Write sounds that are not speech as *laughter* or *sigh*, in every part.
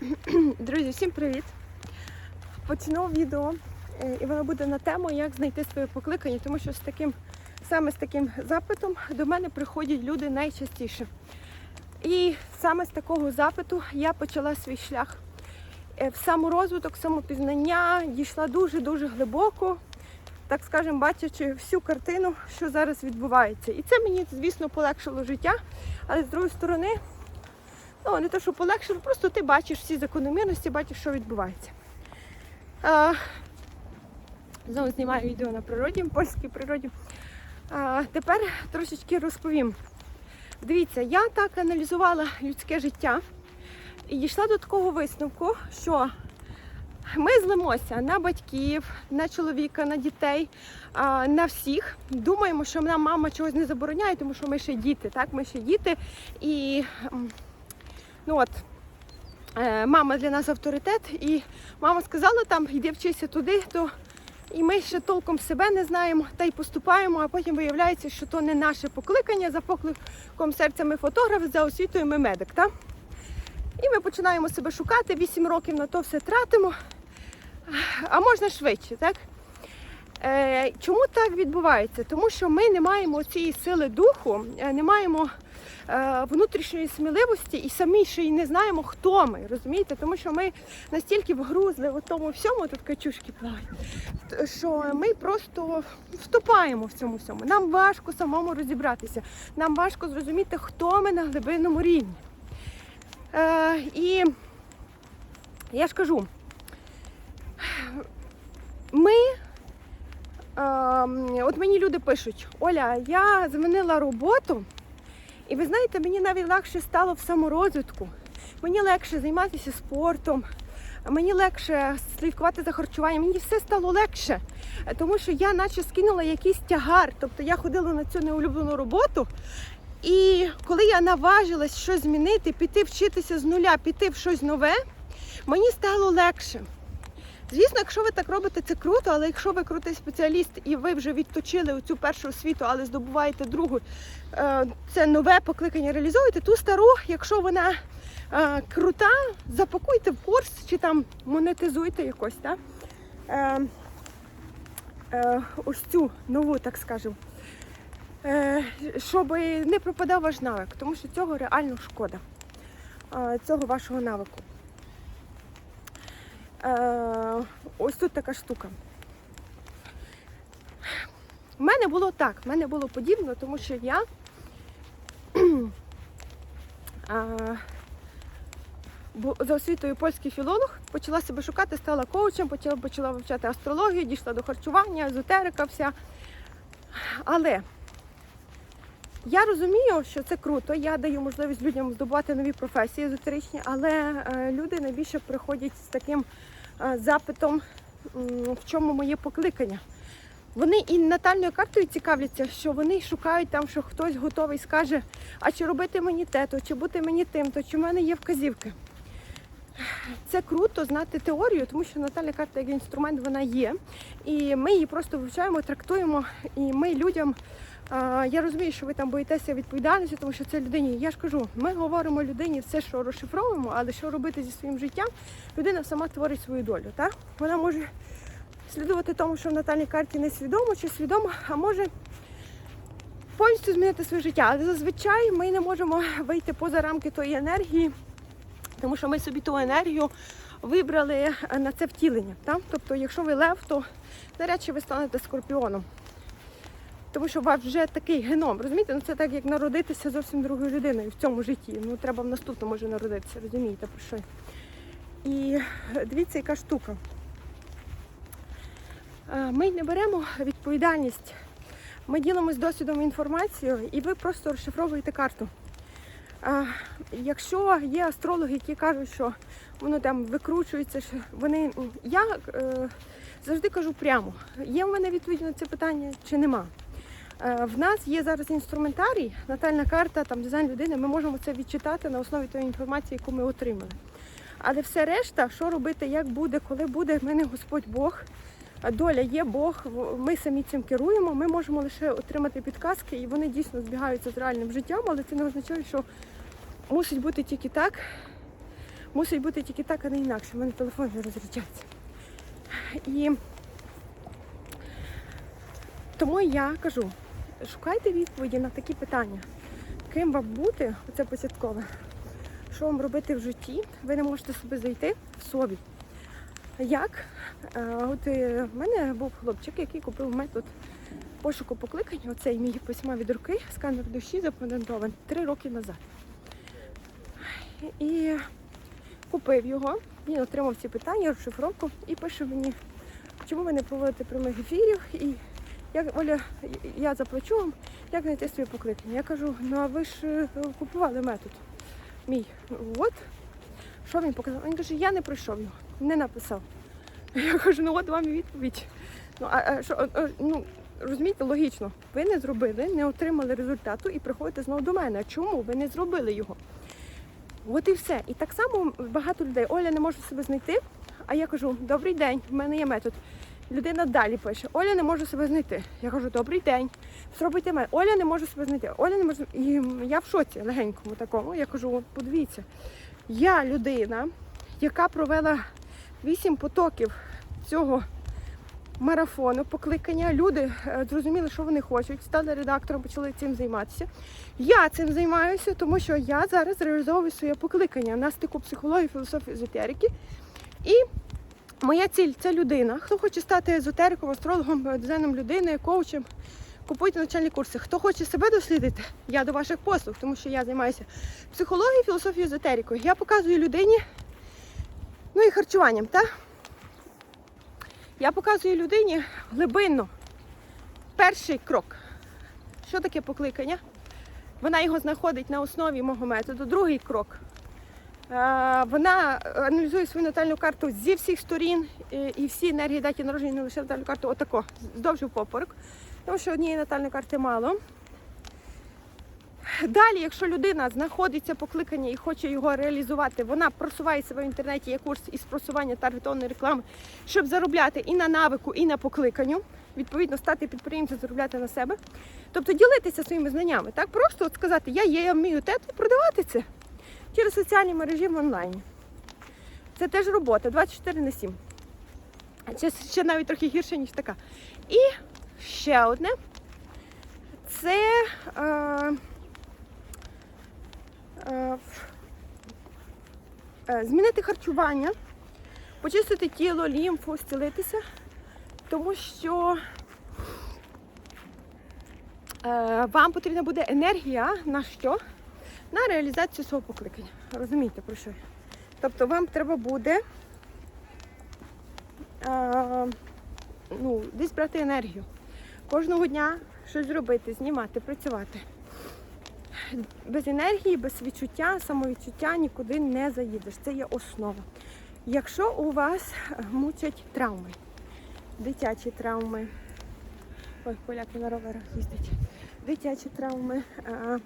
*clears throat* Друзі, всім привіт! Почну відео, е, і воно буде на тему, як знайти своє покликання, тому що з таким, саме з таким запитом до мене приходять люди найчастіше. І саме з такого запиту я почала свій шлях е, в саморозвиток, самопізнання, дійшла дуже-дуже глибоко, так скажемо, бачачи всю картину, що зараз відбувається. І це мені, звісно, полегшило життя, але з другої сторони, Ну, не те, що полегшило, просто ти бачиш всі закономірності, бачиш, що відбувається. А, знову знімаю відео на природі, польській природі. А, тепер трошечки розповім. Дивіться, я так аналізувала людське життя і дійшла до такого висновку, що ми злимося на батьків, на чоловіка, на дітей, на всіх. Думаємо, що нам мама чогось не забороняє, тому що ми ще діти. Так, ми ще діти і. Ну от, е, мама для нас авторитет, і мама сказала там, йди вчися туди, то і ми ще толком себе не знаємо та й поступаємо, а потім виявляється, що то не наше покликання. За покликом серця ми фотограф, за освітою ми медик. Та? І ми починаємо себе шукати, 8 років на то все тратимо, а можна швидше, так? Е, чому так відбувається? Тому що ми не маємо цієї сили духу, е, не маємо е, внутрішньої сміливості і самі ще й не знаємо, хто ми, розумієте? Тому що ми настільки вгрузли в тому всьому, тут качушки плавають, що ми просто вступаємо в цьому всьому. Нам важко самому розібратися, нам важко зрозуміти, хто ми на глибинному рівні. І я ж кажу, ми от мені люди пишуть, Оля, я змінила роботу, і ви знаєте, мені навіть легше стало в саморозвитку. Мені легше займатися спортом, мені легше слідкувати за харчуванням, мені все стало легше, тому що я наче скинула якийсь тягар. Тобто я ходила на цю неулюблену роботу. І коли я наважилась щось змінити, піти вчитися з нуля, піти в щось нове, мені стало легше. Звісно, якщо ви так робите, це круто, але якщо ви крутий спеціаліст і ви вже відточили оцю першу освіту, але здобуваєте другу, е, це нове покликання реалізуєте, ту стару, якщо вона е, крута, запакуйте в курс чи там монетизуйте якось, так? Е, ось цю нову, так скажемо, щоб не пропадав ваш навик, тому що цього реально шкода, цього вашого навику. Е, ось тут така штука. У мене було так, в мене було подібно, тому що я *clears throat* за освітою польський філолог, почала себе шукати, стала коучем, почала, почала вивчати астрологію, дійшла до харчування, езотерика вся. Але я розумію, що це круто. Я даю можливість людям здобувати нові професії езотеричні, але е, люди найбільше приходять з таким е, запитом, в чому моє покликання. Вони і натальною картою цікавляться, що вони шукають там, що хтось готовий скаже, а чи робити мені те, то, чи бути мені тим, то чи в мене є вказівки. Це круто знати теорію, тому що натальна карта як інструмент вона є. І ми її просто вивчаємо, трактуємо, і ми людям. Я розумію, що ви там боїтеся відповідальності, тому що це людині. Я ж кажу, ми говоримо людині все, що розшифровуємо, але що робити зі своїм життям, людина сама творить свою долю. Так? Вона може слідувати тому, що в натальній карті не свідомо чи свідомо, а може повністю змінити своє життя. Але зазвичай ми не можемо вийти поза рамки тої енергії, тому що ми собі ту енергію вибрали на це втілення. Так? Тобто, якщо ви лев, то навряд чи ви станете скорпіоном. Тому що у вас вже такий геном, розумієте? Ну це так, як народитися зовсім другою людиною в цьому житті. Ну треба в наступному вже народитися, розумієте про що? І дивіться, яка штука. Е, Ми не беремо відповідальність. Ми ділимось досвідом інформацією, і ви просто розшифровуєте карту. Якщо є астрологи, які кажуть, що воно там викручується, що вони. Я е, завжди кажу прямо, є в мене відповідь на це питання чи нема. Е, в нас є зараз інструментарій, натальна карта, там дизайн людини, ми можемо це відчитати на основі тої інформації, яку ми отримали. Але все решта, що робити, як буде, коли буде, в мене Господь Бог. Доля є Бог, ми самі цим керуємо. Ми можемо лише отримати підказки, і вони дійсно збігаються з реальним життям, але це не означає, що мусить бути тільки так. мусить бути тільки так, а не інакше. У мене телефон вже розряджається. І тому я кажу, шукайте відповіді на такі питання. Ким вам бути, оце початкове, що вам робити в житті, ви не можете собі зайти в собі. Як? Е, От е, в мене був хлопчик, який купив метод пошуку покликання, оцей мій письма від руки, сканер душі запатентований три роки назад. І купив його, він отримав ці питання, розшифровку і пише мені, чому ви не проводите прямих ефірів, і як Оля, я заплачу вам, як знайти своє покликання. Я кажу, ну а ви ж е, купували метод мій. От. Що він показав? Він каже, я не пройшов його, не написав. Я кажу, ну от вам і відповідь. Ну, а, а що, а, ну, розумієте, логічно, ви не зробили, не отримали результату і приходите знову до мене. Чому ви не зробили його? От і все. І так само багато людей. Оля не може себе знайти. А я кажу, добрий день, в мене є метод. Людина далі пише, Оля не може себе знайти. Я кажу, добрий день, спробуйте мене. Оля не може себе знайти. Оля не може. І я в шоці легенькому такому. Я кажу, подивіться, я людина, яка провела вісім потоків цього марафону, покликання. Люди е, зрозуміли, що вони хочуть, стали редактором, почали цим займатися. Я цим займаюся, тому що я зараз реалізовую своє покликання на стику психології, філософії, езотерики. І моя ціль це людина. Хто хоче стати езотериком, астрологом, дизайном людини, коучем, купуйте навчальні курси. Хто хоче себе дослідити, я до ваших послуг, тому що я займаюся психологією, філософією, езотерикою. Я показую людині, ну і харчуванням, так? Я показую людині глибинно перший крок. Що таке покликання? Вона його знаходить на основі мого методу. Другий крок. Е, Вона аналізує свою натальну карту зі всіх сторін і всі енергії даті народження не лише натальну карту, отако, здовж і впоперек. Тому що однієї натальної карти мало. Далі, якщо людина знаходиться покликання і хоче його реалізувати, вона просуває себе в інтернеті, є курс із просування таргетованої реклами, щоб заробляти і на навику, і на покликанню. Відповідно, стати підприємцем, заробляти на себе. Тобто ділитися своїми знаннями. Так просто от сказати, я є, я вмію те, продавати це через соціальні мережі в онлайні. Це теж робота 24 на 7. Це ще навіть трохи гірше, ніж така. І ще одне це. Е, е, е, змінити харчування, почистити тіло, лімфу, зцілитися, тому що е, вам потрібна буде енергія на що? На реалізацію свого покликання. Розумієте, про що? Тобто вам треба буде е, ну, десь брати енергію. Кожного дня щось зробити, знімати, працювати. Без енергії, без відчуття, самовідчуття нікуди не заїдеш. Це є основа. Якщо у вас мучать травми, дитячі травми, ой, поляки на роверах їздять, дитячі травми, е,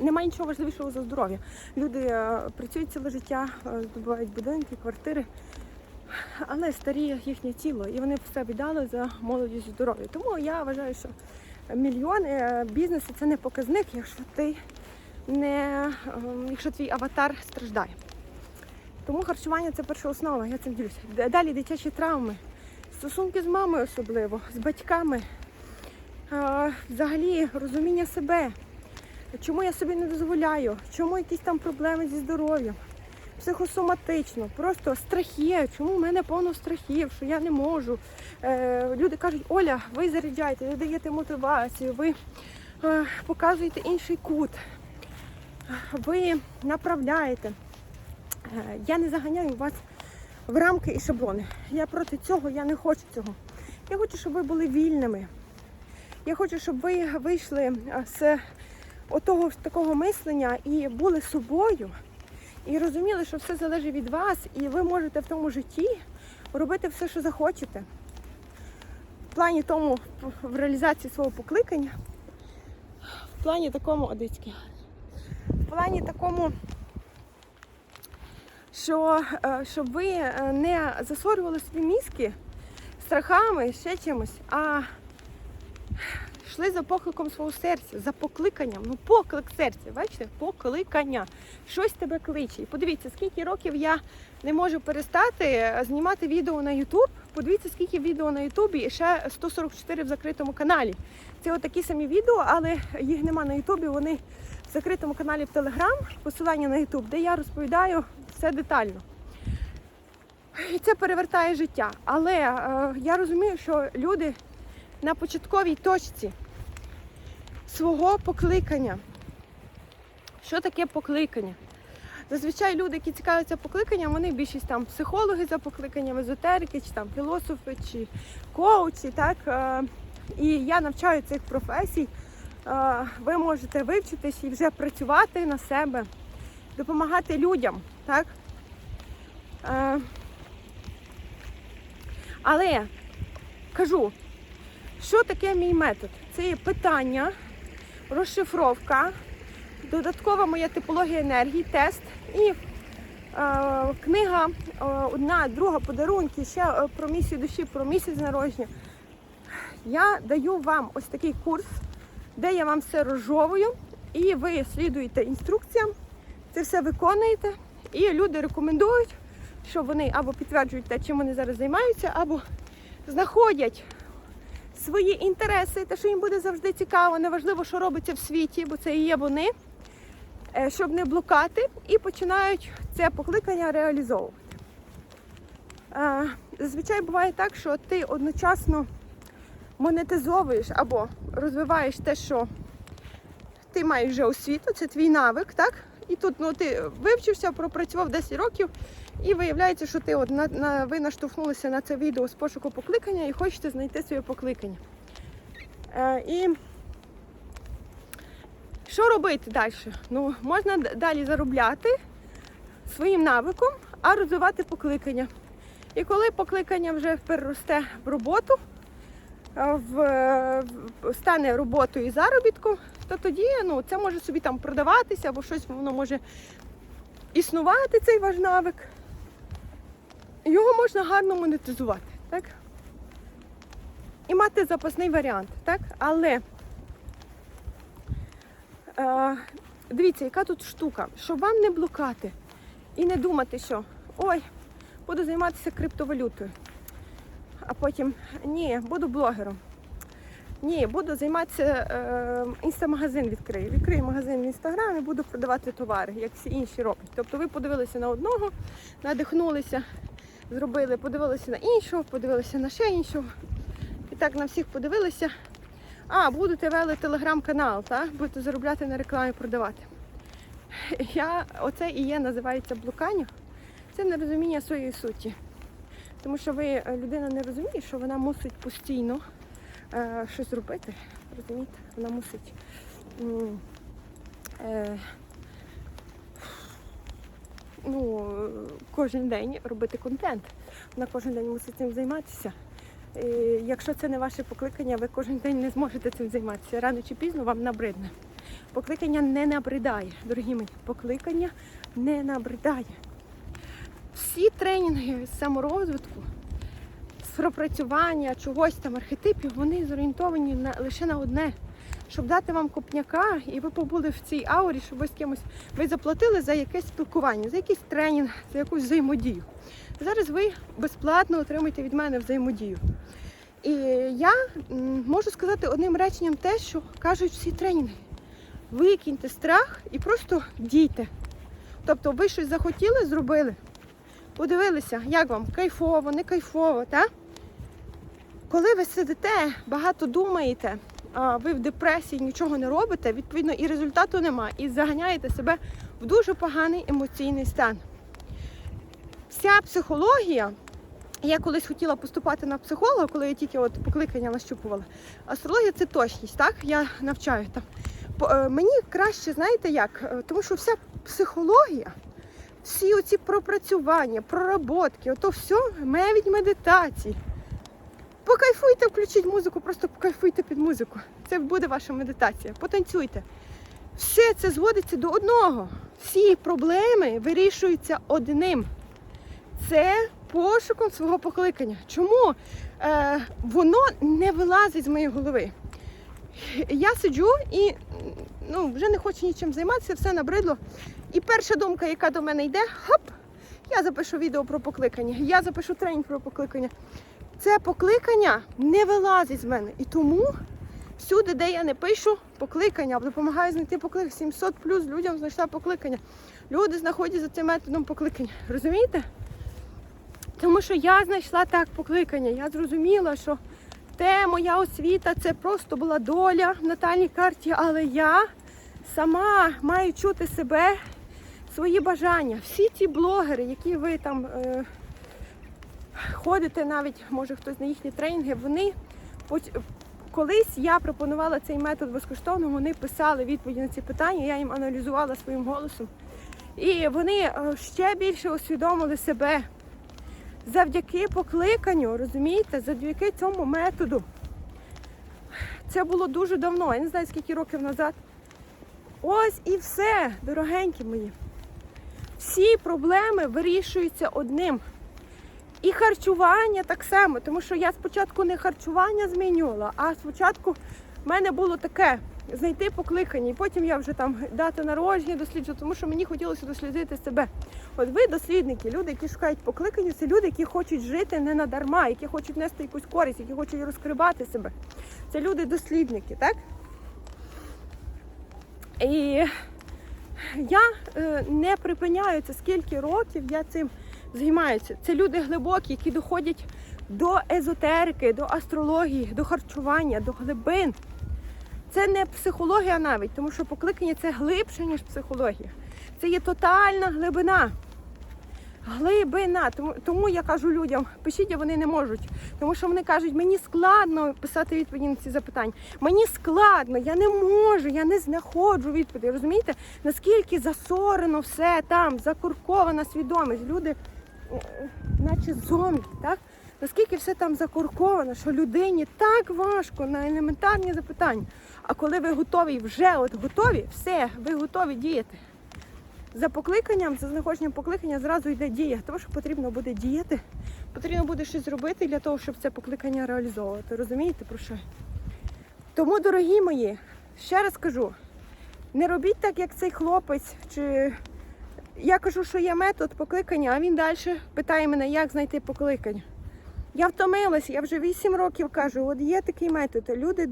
немає нічого важливішого за здоров'я. Люди е, працюють ціле життя, е, здобувають будинки, квартири, але старіє їхнє тіло, і вони все віддали за молодість здоров'я. Тому я вважаю, що мільйони е, бізнесу це не показник, якщо ти не ем, якщо твій аватар страждає. Тому харчування це перша основа, я цим ділюся. Далі дитячі травми, стосунки з мамою особливо, з батьками, взагалі розуміння себе, чому я собі не дозволяю, чому якісь там проблеми зі здоров'ям, психосоматично, просто страхи, чому в мене повно страхів, що я не можу. Е, люди кажуть, Оля, ви заряджаєте, ви даєте мотивацію, ви е, показуєте інший кут, ви направляєте. Е, Я не заганяю вас в рамки і шаблони. Я проти цього, я не хочу цього. Я хочу, щоб ви були вільними. Я хочу, щоб ви вийшли е, з отого такого мислення і були собою, і розуміли, що все залежить від вас, і ви можете в тому житті робити все, що захочете. В плані тому, в реалізації свого покликання, в плані такому, одицьки, в плані такому, що е, щоб ви е, не засорювали собі мізки страхами, ще чимось, а йшли за покликом свого серця, за покликанням. Ну, поклик серця, бачите, покликання. Щось тебе кличе. І подивіться, скільки років я не можу перестати е, знімати відео на YouTube. Подивіться, скільки відео на Ютубі і ще 144 в закритому каналі. Це отакі самі відео, але їх нема на Ютубі. Вони в закритому каналі в Телеграм, посилання на Ютуб, де я розповідаю все детально. І це перевертає життя. Але е, я розумію, що люди на початковій точці свого покликання. Що таке покликання? Зазвичай люди, які цікавляться покликанням, вони більшість там психологи за покликанням, езотерики, чи там філософи, чи коучі. Так? Е, І я навчаю цих професій. Е, Ви можете вивчитись і вже працювати на себе, допомагати людям. Так? Е, Але кажу, що таке мій метод? Це є питання, розшифровка, додаткова моя типологія енергії, тест і е, книга е, одна, друга подарунки, ще е, про місію душі, про місяць народження. Я даю вам ось такий курс, де я вам все розжовую, і ви слідуєте інструкціям, це все виконуєте, і люди рекомендують, що вони або підтверджують те, чим вони зараз займаються, або знаходять свої інтереси, те, що їм буде завжди цікаво, неважливо, що робиться в світі, бо це і є вони, е, щоб не блукати, і починають це покликання реалізовувати. Зазвичай буває так, що ти одночасно монетизовуєш або розвиваєш те, що ти маєш вже освіту, це твій навик, так? І тут ну, ти вивчився, пропрацював 10 років, і виявляється, що ти от на, на, ви наштовхнулися на це відео з пошуку покликання і хочете знайти своє покликання. Е, і що робити далі? Ну, можна далі заробляти своїм навиком, а розвивати покликання. І коли покликання вже переросте в роботу, в- стане роботою і заробітком, то тоді ну, це може собі там продаватися, або щось воно може існувати, цей ваш навик. Його можна гарно монетизувати, так? І мати запасний варіант, так? Але е, дивіться, яка тут штука, щоб вам не блукати і не думати, що ой, буду займатися криптовалютою. А потім ні, буду блогером. Ні, буду займатися е, інстамагазин відкрию. Відкрию магазин в інстаграмі, буду продавати товари, як всі інші роблять. Тобто ви подивилися на одного, надихнулися, зробили, подивилися на іншого, подивилися на ще іншого. І так на всіх подивилися. А, будете вели телеграм-канал, так? Будете заробляти на рекламі, продавати. Я, оце і є, називається блукання. Це нерозуміння своєї суті. Тому що ви, е, людина не розуміє, що вона мусить постійно е, щось робити. Розумієте? Вона мусить е, ну, кожен день робити контент. Вона кожен день мусить цим займатися. І якщо це не ваше покликання, ви кожен день не зможете цим займатися. Рано чи пізно вам набридне. Покликання не набридає, дорогі мої. Покликання не набридає. Всі тренінги з саморозвитку, пропрацювання чогось там архетипів, вони зорієнтовані на, лише на одне. Щоб дати вам копняка, і ви побули в цій аурі, щоб ви з кимось ви заплатили за якесь спілкування, за якийсь тренінг, за якусь взаємодію. Зараз ви безплатно отримуєте від мене взаємодію. І я можу сказати одним реченням те, що кажуть всі тренінги. Викиньте страх і просто дійте. Тобто ви щось захотіли, зробили. Подивилися, як вам кайфово, не кайфово, так? Коли ви сидите, багато думаєте, ви в депресії нічого не робите, відповідно, і результату нема, і заганяєте себе в дуже поганий емоційний стан. Вся психологія, я колись хотіла поступати на психолога, коли я тільки от покликання нащупувала. Астрологія це точність, так? Я навчаю там. Е, Мені краще, знаєте як? Е, Тому що вся психологія, всі оці пропрацювання, проработки, ото все має медитації. Покайфуйте, включіть музику, просто покайфуйте під музику. Це буде ваша медитація. Потанцюйте. Все це зводиться до одного. Всі проблеми вирішуються одним. Це пошуком свого покликання. Чому е, воно не вилазить з моєї голови? я сиджу і ну, вже не хочу нічим займатися, все набридло. І перша думка, яка до мене йде, хоп, я запишу відео про покликання, я запишу тренінг про покликання. Це покликання не вилазить з мене. І тому всюди, де я не пишу покликання, допомагаю знайти покликання. 700 плюс людям знайшла покликання. Люди знаходять за цим методом покликання. Розумієте? Тому що я знайшла так покликання. Я зрозуміла, що те моя освіта це просто була доля в натальній карті, але я сама маю чути себе, свої бажання. Всі ті блогери, які ви там е, ходите, навіть може хтось на їхні тренінги, вони колись я пропонувала цей метод безкоштовно, вони писали відповіді на ці питання, я їм аналізувала своїм голосом. І вони е, ще більше усвідомили себе завдяки покликанню, розумієте, завдяки цьому методу. Це було дуже давно, я не знаю скільки років назад. Ось і все, дорогенькі мої. Всі проблеми вирішуються одним. І харчування так само, тому що я спочатку не харчування змінювала, а спочатку в мене було таке знайти покликання. І потім я вже там дати народження досліджувала, тому що мені хотілося дослідити себе. От ви дослідники, люди, які шукають покликання, це люди, які хочуть жити не надарма, які хочуть нести якусь користь, які хочуть розкривати себе. Це люди-дослідники, так? І я е, не припиняю це, скільки років я цим займаюся. Це люди глибокі, які доходять до езотерики, до астрології, до харчування, до глибин. Це не психологія навіть, тому що покликання це глибше, ніж психологія. Це є тотальна глибина. Глибина. Тому, тому я кажу людям, пишіть, а вони не можуть. Тому що вони кажуть, мені складно писати відповіді на ці запитання. Мені складно, я не можу, я не знаходжу відповіді. Розумієте, наскільки засорено все там, закуркована свідомість. Люди, наче зомбі, так? Наскільки все там закурковано, що людині так важко на елементарні запитання. А коли ви готові, вже от готові, все, ви готові діяти. За покликанням, за знаходженням покликання зразу йде дія. Тому що потрібно буде діяти, потрібно буде щось зробити для того, щоб це покликання реалізовувати. Розумієте про що? Тому, дорогі мої, ще раз кажу, не робіть так, як цей хлопець. Чи я кажу, що є метод покликання, а він далі питає мене, як знайти покликання. Я втомилася, я вже 8 років кажу, от є такий метод. Люди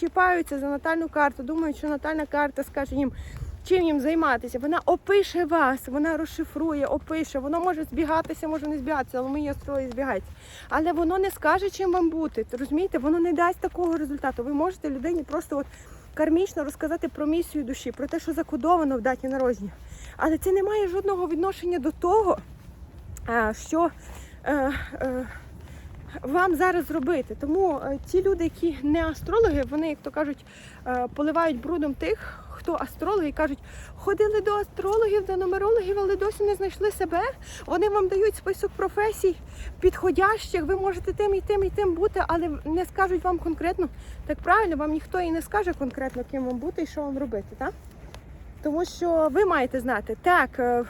чіпаються за натальну карту, думають, що натальна карта скаже їм, чим їм займатися. Вона опише вас, вона розшифрує, опише, воно може збігатися, може не збігатися, але мої астрологи збігаються. Але воно не скаже, чим вам бути. Розумієте, воно не дасть такого результату. Ви можете людині просто от кармічно розказати про місію душі, про те, що закодовано в даті народження. Але це не має жодного відношення до того, що. е, е, вам зараз робити. Тому е, ті люди, які не астрологи, вони, як то кажуть, е, поливають брудом тих, хто астрологи, і кажуть, ходили до астрологів, до нумерологів, але досі не знайшли себе. Вони вам дають список професій підходящих, ви можете тим і тим і тим бути, але не скажуть вам конкретно. Так правильно, вам ніхто і не скаже конкретно, ким вам бути і що вам робити, так? Тому що ви маєте знати, так, е, е,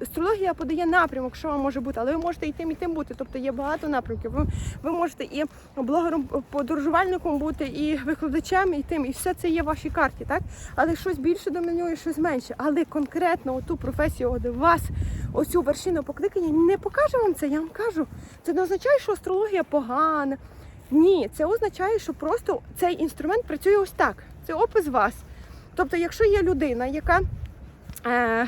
астрологія подає напрямок, що вам може бути, але ви можете і тим, і тим бути. Тобто є багато напрямків. Ви, ви можете і блогером, подорожувальником бути, і викладачем, і тим, і все це є в вашій карті, так? Але щось більше домінує, щось менше. Але конкретно оту професію, от вас, оцю вершину покликання, не покаже вам це, я вам кажу. Це не означає, що астрологія погана. Ні, це означає, що просто цей інструмент працює ось так. Це опис вас. Тобто, якщо є людина, яка е,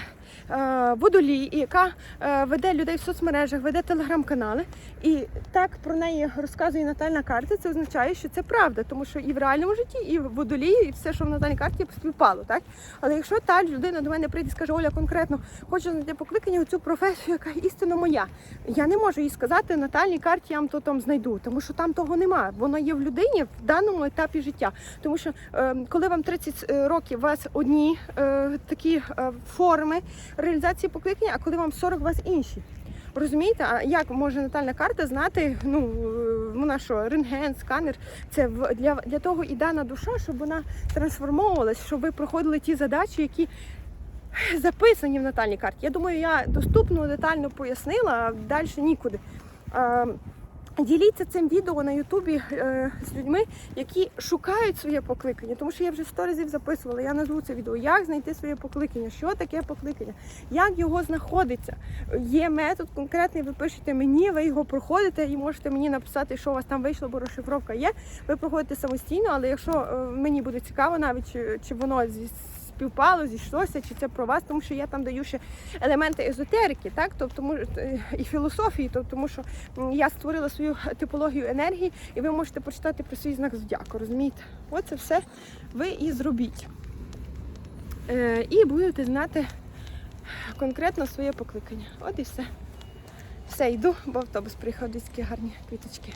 водолій, яка е, веде людей в соцмережах, веде телеграм-канали, і так про неї розказує натальна карта, це означає, що це правда, тому що і в реальному житті, і в водолії, і все, що в натальній карті співпало. Так? Але якщо та людина до мене прийде і скаже, Оля, конкретно хочу знайти покликання у цю професію, яка істинно моя, я не можу їй сказати, натальній карті я вам то там знайду, тому що там того нема. Воно є в людині в даному етапі життя. Тому що е, коли вам 30 років, у вас одні е, такі е, форми реалізації покликання, а коли вам 40, у вас інші. Розумієте, а як може натальна карта знати? Ну е, вона що, рентген, сканер, це для, для того і дана душа, щоб вона трансформовувалась, щоб ви проходили ті задачі, які записані в натальній карті. Я думаю, я доступно, детально пояснила, а далі нікуди. Діліться цим відео на Ютубі е, з людьми, які шукають своє покликання, тому що я вже сто разів записувала. Я назву це відео, як знайти своє покликання, що таке покликання, як його знаходиться. Є метод конкретний, ви пишете мені, ви його проходите і можете мені написати, що у вас там вийшло, бо розшифровка є. Ви проходите самостійно, але якщо е, мені буде цікаво, навіть чи, чи воно зі співпало, зійшлося, чи це про вас, тому що я там даю ще елементи езотерики, так, тобто е, і філософії, тобто, тому що я створила свою типологію енергії, і ви можете почитати про свій знак зодіаку, розумієте? Оце все ви і зробіть. Е, і будете знати конкретно своє покликання. От і все. Все, йду, бо автобус приїхав, десь гарні квіточки.